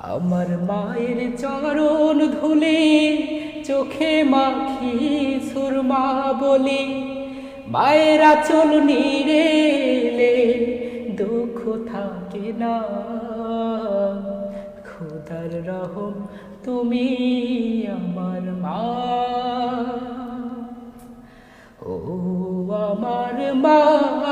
আমার মায়ের চরণ ধুলে, চোখে মাখি সুরমা বলি। মায়ের আচল নিরেলে দুঃখ থাকে না। খোদার রহম, তুমি আমার মা। ও আমার মা।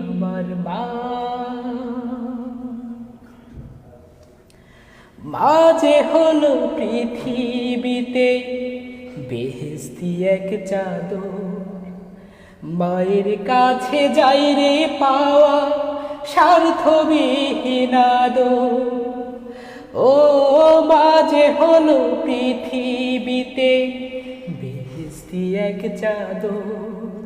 আমার মা মা হলো পৃথিবীতে বেহেস্তি এক চাদর। মায়ের কাছে যাই রে পাওয়া স্বার্থবিহীনাদ ও মাঝে হলো পৃথিবীতে বেহেস্তি এক চাদর।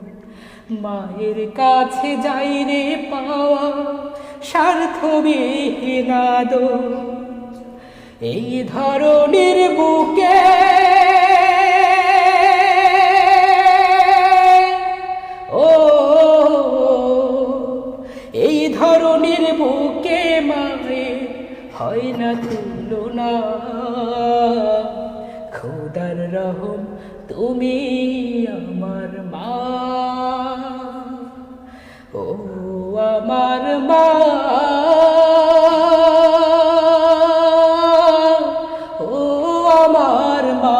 মায়ের কাছে যাই রে পাওয়া স্বার্থবিহীনাদ এই ধরনের বুকে ও এই ধরনের বুকে মারে হয় না তুলনা। খোদার রহম, তুমি আমার মা। আমার মা। ও আমার মা।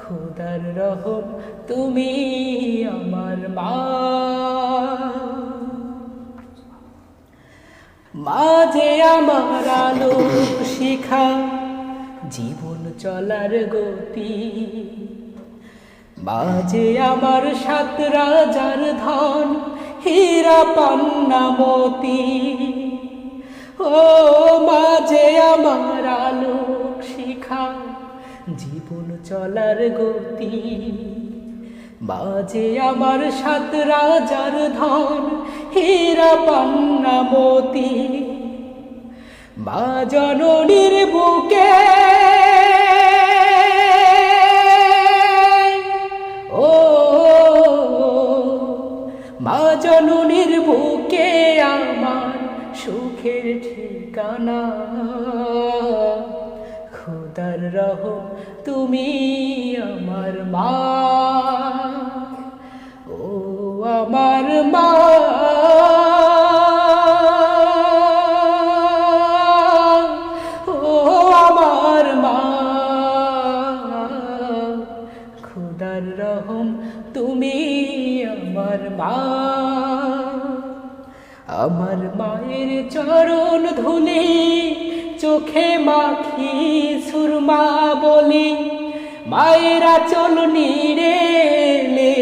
খুদার রহম, তুমি আমার মা। মা আমার আলো শিখা, জীবন চলার গতি। মাঝে আমার সাত রাজার ধন, হীরা পান্না মতি। ও মাঝে আমার আলোক শিখা, জীবন চলার গতি। বাজে আমার সাত রাজার ধন, হীরা পান্না মতি। মা জননীর বুকে সুখের ঠিকানা। খুদার রহম তুমি আমার মা। ও আমার মা। রহম তুমি আমার মা। আমার মায়ের চরণ ধুলি, চোখে মাখি সুরমা বলি। মায়ের আচল নিরেলে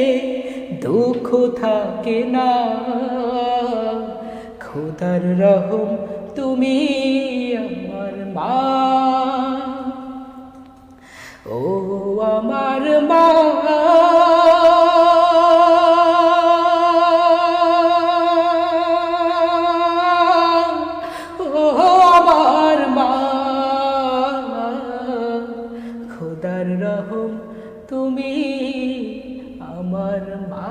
দুঃখ থাকে না। খোদার রহম, তুমি আমার মা। ও আমার তার রহম তুমি আমার মা।